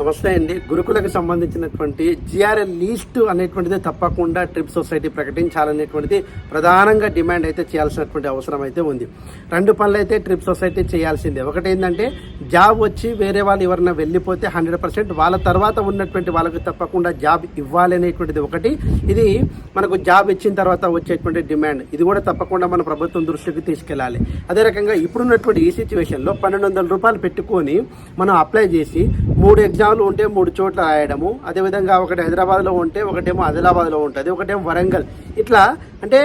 నమస్తే అండి. గురుకులకు సంబంధించినటువంటి జిఆర్ఎల్ లీస్ట్ అనేటువంటిది తప్పకుండా ట్రిప్ సొసైటీ ప్రకటించాలనేటువంటిది ప్రధానంగా డిమాండ్ అయితే చేయాల్సినటువంటి అవసరం అయితే ఉంది. రెండు పనులు అయితే ట్రిప్ సొసైటీ చేయాల్సిందే. ఒకటి ఏంటంటే జాబ్ వచ్చి వేరే వాళ్ళు ఎవరైనా వెళ్ళిపోతే హండ్రెడ్ పర్సెంట్ వాళ్ళ తర్వాత ఉన్నటువంటి వాళ్ళకి తప్పకుండా జాబ్ ఇవ్వాలి అనేటువంటిది ఒకటి. ఇది మనకు జాబ్ ఇచ్చిన తర్వాత వచ్చేటువంటి డిమాండ్. ఇది కూడా తప్పకుండా మన ప్రభుత్వం దృష్టికి తీసుకెళ్ళాలి. అదే రకంగా ఇప్పుడున్నటువంటి ఈ సిచ్యువేషన్లో పన్నెండు వందల రూపాయలు పెట్టుకొని మనం అప్లై చేసి మూడు ఎగ్జామ్ ఎగ్జామ్లు ఉంటే మూడు చోట్ల రాయడము అదేవిధంగా ఒకటి హైదరాబాద్లో ఉంటే ఒకటేమో ఆదిలాబాద్లో ఉంటుంది ఒకటేమో వరంగల్. ఇట్లా అంటే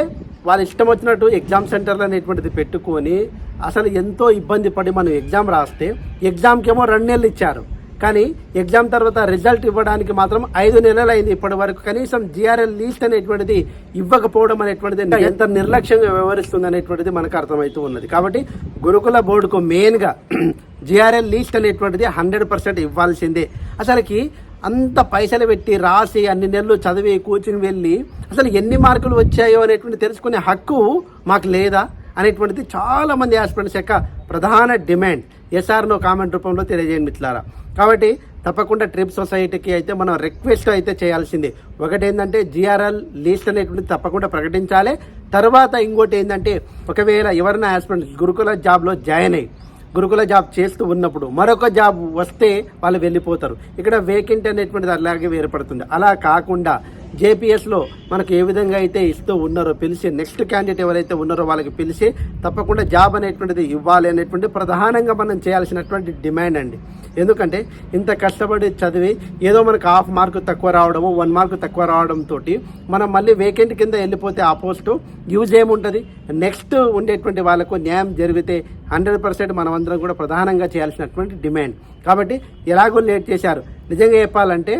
వాళ్ళ ఇష్టం వచ్చినట్టు ఎగ్జామ్ సెంటర్లు అనేటువంటిది పెట్టుకొని అసలు ఎంతో ఇబ్బంది పడి మనం ఎగ్జామ్ రాస్తే ఎగ్జామ్కేమో రెండు నెలలు ఇచ్చారు. కానీ ఎగ్జామ్ తర్వాత రిజల్ట్ ఇవ్వడానికి మాత్రం ఐదు నెలలు అయింది ఇప్పటి వరకు కనీసం జిఆర్ఎల్ లీస్ట్ అనేటువంటిది ఇవ్వకపోవడం అనేటువంటిది ఎంత నిర్లక్ష్యంగా వ్యవహరిస్తుంది అనేటువంటిది మనకు అర్థమవుతూ ఉన్నది. కాబట్టి గురుకుల బోర్డుకు మెయిన్గా జిఆర్ఎల్ లీస్ట్ అనేటువంటిది హండ్రెడ్ పర్సెంట్ ఇవ్వాల్సిందే. అసలుకి అంత పైసలు పెట్టి రాసి అన్ని నెలలు చదివి కూర్చుని వెళ్ళి అసలు ఎన్ని మార్కులు వచ్చాయో అనేటువంటి తెలుసుకునే హక్కు మాకు లేదా అనేటువంటిది చాలా మంది ఆస్పిరెంట్స్ యొక్క ప్రధాన డిమాండ్. ఎస్ఆర్నో కామెంట్ రూపంలో తెలియజేయండి మిత్రులారా. కాబట్టి తప్పకుండా ట్రిప్ సొసైటీకి అయితే మనం రిక్వెస్ట్ అయితే చేయాల్సిందే. ఒకటి ఏంటంటే జిఆర్ఎల్ లీస్ట్ అనేటువంటిది తప్పకుండా ప్రకటించాలి. తర్వాత ఇంకోటి ఏంటంటే ఒకవేళ ఎవరైనా ఆస్పిరెంట్స్ గురుకుల జాబ్లో జాయిన్ అయ్యి గురుకుల జాబ్ చేస్తూ ఉన్నప్పుడు మరొక జాబ్ వస్తే వాళ్ళు వెళ్ళిపోతారు. ఇక్కడ వేకెంట్ అనేటువంటిది అలాగే ఏర్పడుతుంది. అలా కాకుండా జేపీఎస్లో మనకు ఏ విధంగా అయితే ఇస్తూ ఉన్నారో పిలిచి నెక్స్ట్ క్యాండిడేట్ ఎవరైతే ఉన్నారో వాళ్ళకి పిలిచి తప్పకుండా జాబ్ అనేటువంటిది ఇవ్వాలి అనేటువంటి ప్రధానంగా మనం చేయాల్సినటువంటి డిమాండ్ అండి. ఎందుకంటే ఇంత కష్టపడి చదివి ఏదో మనకు హాఫ్ మార్క్ తక్కువ రావడము వన్ మార్క్ తక్కువ రావడంతో మనం మళ్ళీ వేకెంట్ కింద వెళ్ళిపోతే ఆ పోస్టు యూజ్ ఏముంటుంది? నెక్స్ట్ ఉండేటువంటి వాళ్ళకు న్యాయం జరిగితే హండ్రెడ్ పర్సెంట్ మనమందరం కూడా ప్రధానంగా చేయాల్సినటువంటి డిమాండ్ కాబట్టి ఎలాగో లేట్ చేశారు. నిజంగా చెప్పాలంటే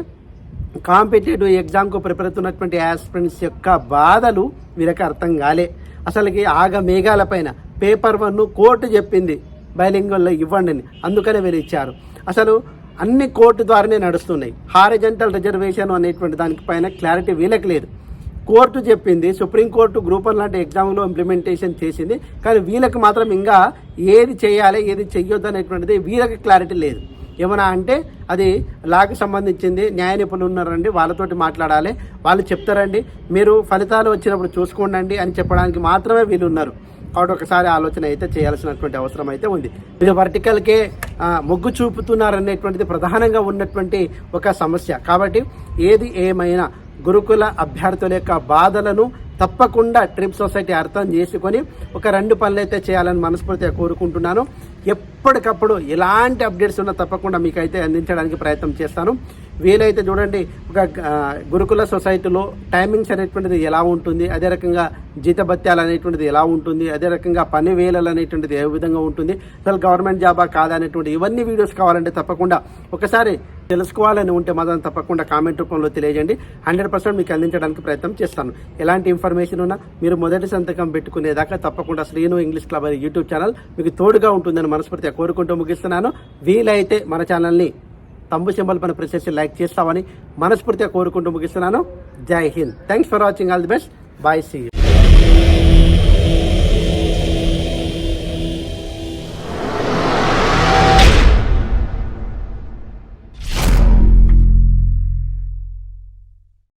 కాంపిటేటివ్ ఎగ్జామ్కు ప్రిపేర్ అవుతున్నటువంటి ఆస్పిరెంట్స్ యొక్క బాధలు వీళ్ళకి అర్థం కాలే. అసలుకి ఆగ మేఘాల పైన పేపర్ వన్ కోర్టు చెప్పింది. బైలింగల్లో ఇవ్వండి అని. అందుకనే వీళ్ళు ఇచ్చారు. అసలు అన్ని కోర్టు ద్వారానే నడుస్తున్నాయి. హారిజెంటల్ రిజర్వేషన్ అనేటువంటి దానిపైన క్లారిటీ వీళ్ళకి లేదు. కోర్టు చెప్పింది సుప్రీంకోర్టు గ్రూప్ వన్ లాంటి ఎగ్జామ్లో ఇంప్లిమెంటేషన్ చేసింది. కానీ వీళ్ళకి మాత్రం ఇంకా ఏది చేయాలి ఏది చెయ్యొద్దు అనేటువంటిది వీళ్ళకి క్లారిటీ లేదు. ఏమన్నా అంటే అది లాకి సంబంధించింది న్యాయ నిపుణులు ఉన్నారండి వాళ్ళతోటి మాట్లాడాలి. వాళ్ళు చెప్తారండి మీరు ఫలితాలు వచ్చినప్పుడు చూసుకోండి అని చెప్పడానికి మాత్రమే వీళ్ళు ఉన్నారు కాబట్టి ఒకసారి ఆలోచన అయితే చేయాల్సినటువంటి అవసరం అయితే ఉంది. మీరు వర్టికల్కే మొగ్గు చూపుతున్నారనేటువంటిది ప్రధానంగా ఉన్నటువంటి ఒక సమస్య. కాబట్టి ఏది ఏమైనా గురుకుల అభ్యర్థుల యొక్క బాధలను తప్పకుండా ట్రిప్ సొసైటీ అర్థం చేసుకొని ఒక రెండు పనులు అయితే చేయాలని మనస్ఫూర్తిగా కోరుకుంటున్నాను. ఎప్పటికప్పుడు ఎలాంటి అప్డేట్స్ ఉన్నా తప్పకుండా మీకైతే అందించడానికి ప్రయత్నం చేస్తాను. వీలైతే చూడండి ఒక గురుకుల సొసైటీలో టైమింగ్స్ అనేటువంటిది ఎలా ఉంటుంది అదే రకంగా జీతభత్యాలు అనేటువంటిది ఎలా ఉంటుంది అదే రకంగా పని వేలలు అనేటువంటిది ఏ విధంగా ఉంటుంది అసలు గవర్నమెంట్ జాబా కాదా అనేటువంటి ఇవన్నీ వీడియోస్ కావాలంటే తప్పకుండా ఒకసారి తెలుసుకోవాలని ఉంటే మాత్రం తప్పకుండా కామెంట్ రూపంలో తెలియజేయండి. హండ్రెడ్ పర్సెంట్ మీకు అందించడానికి ప్రయత్నం చేస్తాను. ఎలాంటి ఇన్ఫర్మేషన్ ఉన్నా మీరు మొదటి సంతకం పెట్టుకునేదాకా తప్పకుండా శ్రీను ఇంగ్లీష్ క్లబ్ అనే యూట్యూబ్ ఛానల్ మీకు తోడుగా ఉంటుందని మనస్ఫూర్తిగా కోరుకుంటూ ముగిస్తున్నాను. వీలైతే మన ఛానల్ని తంబు సింబల్ పైన ప్రెస్ చేసి లైక్ చేస్తామని మనస్ఫూర్తిగా కోరుకుంటూ ముగిస్తున్నాను. జై Hind. Thanks for watching all the best bye see